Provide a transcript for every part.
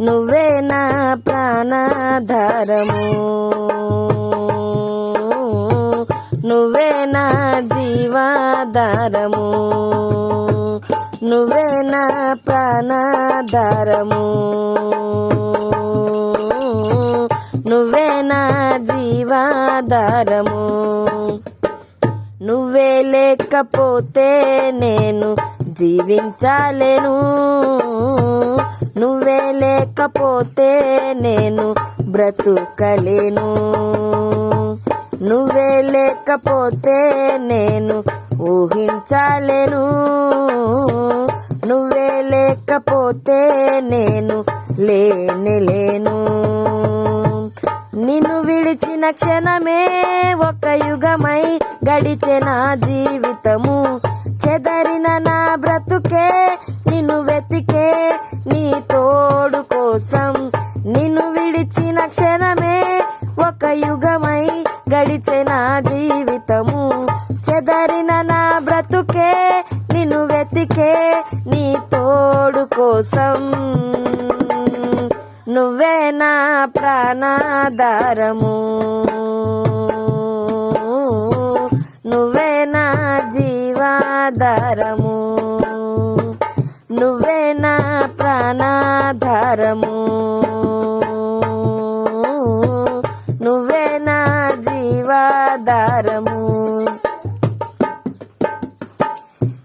నువ్వే నా ప్రాణాధారము. నువ్వే నా జీవాధారము. నువ్వే నా ప్రాణాధారము. నువ్వే నా జీవాధారము. నువ్వే లేకపోతే నేను జీవించాలేను. నువ్వే లేకపోతే నేను బ్రతుకలేను. నువ్వే లేకపోతే నేను ఊహించలేను. నువ్వే లేకపోతే నేను లేనేలేను నిన్ను విడిచిన క్షణమే ఒక యుగమై గడిచె నా జీవితము. కోసం నిన్ను విడిచిన క్షణమే ఒక యుగమై గడిచే నా జీవితము. చెదరిన నా బ్రతుకే నిన్ను వెతికే నీ తోడు కోసం. నువ్వే నా ప్రాణాధారము. నువ్వే నా జీవాధారము. నువ్వే నా ప్రాణాధారము.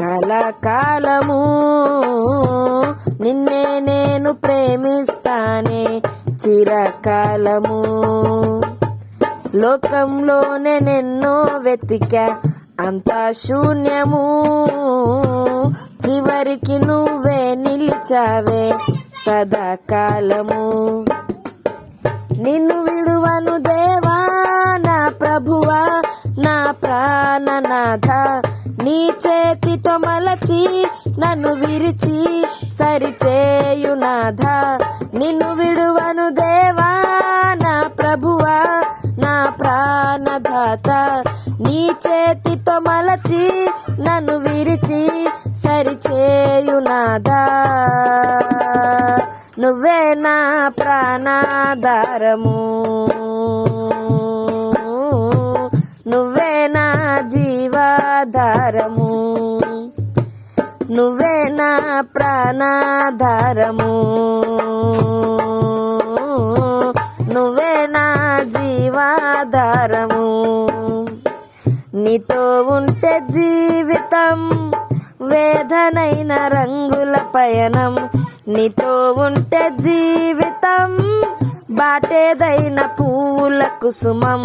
కలకాలము. నిన్నే నేను ప్రేమిస్తానే చిరకాలము. లోకంలోనే నిన్నో వెతికా అంతా శూన్యము. చివరికి నువ్వే నిలిచావే సదాకాలము. నిన్ను విడువను దేవా నా ప్రభువా నా ప్రాణనాథ. నీ చేతితో మలచి నన్ను విరిచి సరిచేయునాథ. నిన్ను విడువను దేవా నా ప్రభువా నా ప్రాణదాత. నీ చేతితో మలచి నన్ను విరిచి సరిచేయునాథా. నువ్వే నా ప్రాణాధారము. జీవాధారము. నువ్వే నా ప్రాణాధారము. నువ్వే నా జీవాధారము. నీతో ఉంటే జీవితం వేదనైన రంగుల పయనం. నీతో ఉంటే జీవితం బాటేదైన పూల కుసుమం.